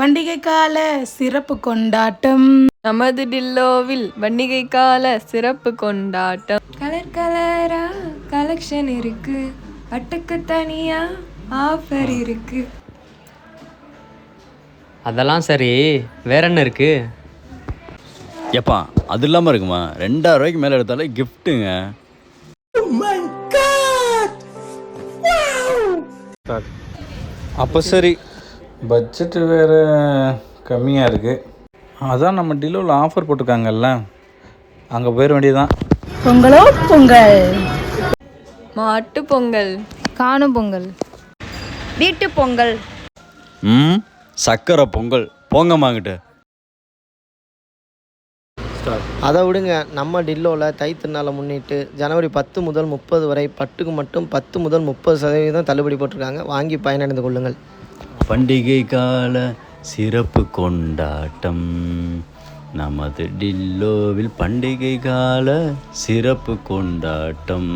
பண்டிகை கால சிறப்பு கொண்டாட்டம். நமது டில்லோவில் பண்டிகை கால சிறப்பு கொண்டாட்டம். கலர் கலரா கலெக்ஷன் இருக்கு. பட்டுக்கு தனியா ஆஃபர் இருக்கு. அதெல்லாம் சரி. வேற என்ன இருக்கு? எப்பா அது இல்லாமல் இருக்குமா? ரெண்டாயிரம் ரூபாய்க்கு மேலே எடுத்தாலே கிஃப்ட்டுங்க அப்போ சரி. பட்ஜெட்டு வேறு கம்மியாக இருக்குது அதான் நம்ம டிலோவில் ஆஃபர் போட்டிருக்காங்கல்ல அங்கே போயிட வேண்டியதுதான். பொங்கலோ பொங்கல்? மாட்டு பொங்கல். காணும் பொங்கல். வீட்டு பொங்கல். ம் சக்கரை பொங்கல். போங்கம்மாங்கிட்ட அதை விடுங்க நம்ம டில்லோவில் தை திருநாளை முன்னிட்டு ஜனவரி பத்து முதல் முப்பது வரை பட்டுக்கு மட்டும் பத்து முதல் முப்பது சதவீதம் தள்ளுபடி போட்டிருக்காங்க. வாங்கி பயனடைந்து கொள்ளுங்கள். பண்டிகை கால சிறப்பு கொண்டாட்டம். நமது டில்லோவில் பண்டிகை கால சிறப்பு கொண்டாட்டம்.